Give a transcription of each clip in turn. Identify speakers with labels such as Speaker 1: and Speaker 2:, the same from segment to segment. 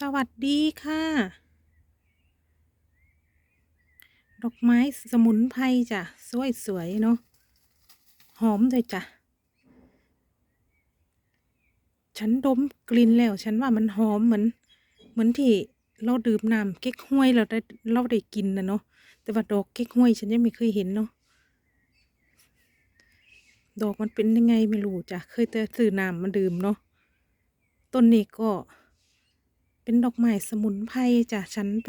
Speaker 1: สวัสดีค่ะ ดอกไม้สมุนไพรจ้ะ สวยๆเนาะ หอมด้วยจ้ะ ฉันดมกลิ่นแล้ว ฉันว่ามันหอมเหมือน เหมือนที่เราดื่มน้ำเก๊กฮวยเราได้เราได้กินนะเนาะ แต่ว่าดอกเก๊กฮวยฉันยังไม่เคยเห็นเนาะ ดอกมันเป็นยังไงไม่รู้จ้ะ เคยแต่ซื้อน้ำมาดื่มเนาะ ต้นนี้ก็ เป็นดอกไม้สมุนไพรจ้ะฉันไป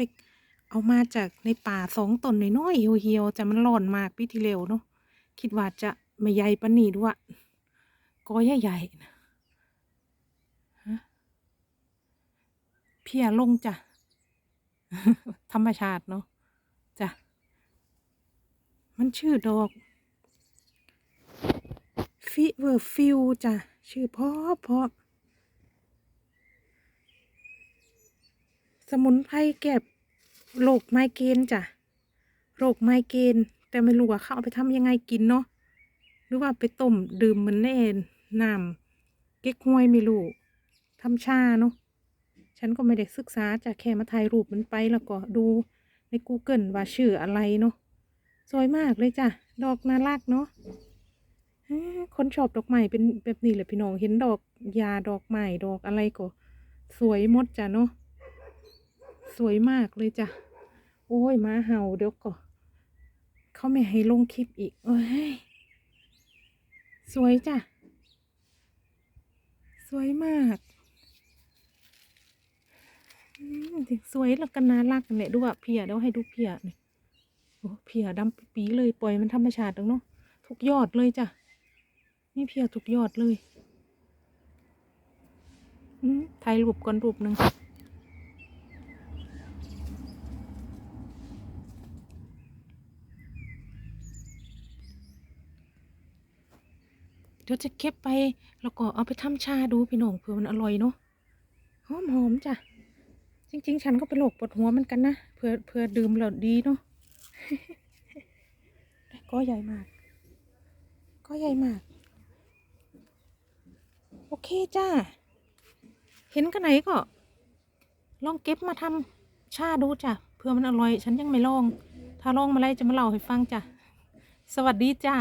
Speaker 1: เอามาจากในป่าสองต้นน้อยๆเหี่ยวๆจะมันร้อนมากปีที่แล้วเนาะคิดว่าจะไม่ใหญ่ปนนี้ด้วยก็ใหญ่ๆนะฮะเพียลงจ้ะ ธรรมชาติเนาะจ้ะ มันชื่อดอก ฟิเวอร์ฟิวจ้ะ ชื่อเพาะเพาะ สมุนไพรแก้โรคไมเกรนจ้ะโรคไมเกรนแต่ไม่รู้ว่าเขาเอาไปทำยังไงกินเนาะหรือว่าไปต้มดื่มเหมือนแน่น้ำเก๊กฮวยไม่รู้ทำชาเนาะฉันก็ไม่ได้ศึกษาจากแค่มาถ่ายรูปมันไปแล้วก็ดูใน Google ว่าชื่ออะไรเนาะสวยมากเลยจ้ะ ดอกน่ารักเนาะเอ้อคนชอบดอกไม้เป็นแบบนี้แหละพี่น้องเห็นดอกยาดอกไม้ดอกอะไรก็ สวยหมดจ้ะเนาะ สวยมากเลยจ้ะ โอ้ยมาเห่าเดี๋ยวก็เขาไม่ให้ลงคลิปอีกเอ้ย สวยจ้ะ สวยมากอืมสวยแล้วก็น่ารักเนี่ยดูว่าเพียเดี๋ยวให้ดูเพียเนี่ยโอ้เพียดำปีเลยปล่อยมันธรรมชาติตรงเนาะทุกยอดเลยจ้ะ นี่เพียทุกยอดเลยอืมถ่ายรูปก่อนรูปหนึ่ง เดี๋ยวจะเก็บไป แล้วก็เอาไปทำชาดูพี่น้องเผื่อมันอร่อยเนาะหอมหอมจ้ะ จริง ๆ ฉันก็เป็นโรคปวดหัวเหมือนกันนะเผื่อเผื่อดื่มแล้วดีเนาะก็ใหญ่มาก ก็ใหญ่มาก โอเคจ้า เห็นกันไหนก็ ลองเก็บมาทำชาดูจ้ะเผื่อมันอร่อย ฉันยังไม่ลอง ถ้าลองมาแล้วจะมาเล่าให้ฟังจ้ะ สวัสดีจ้า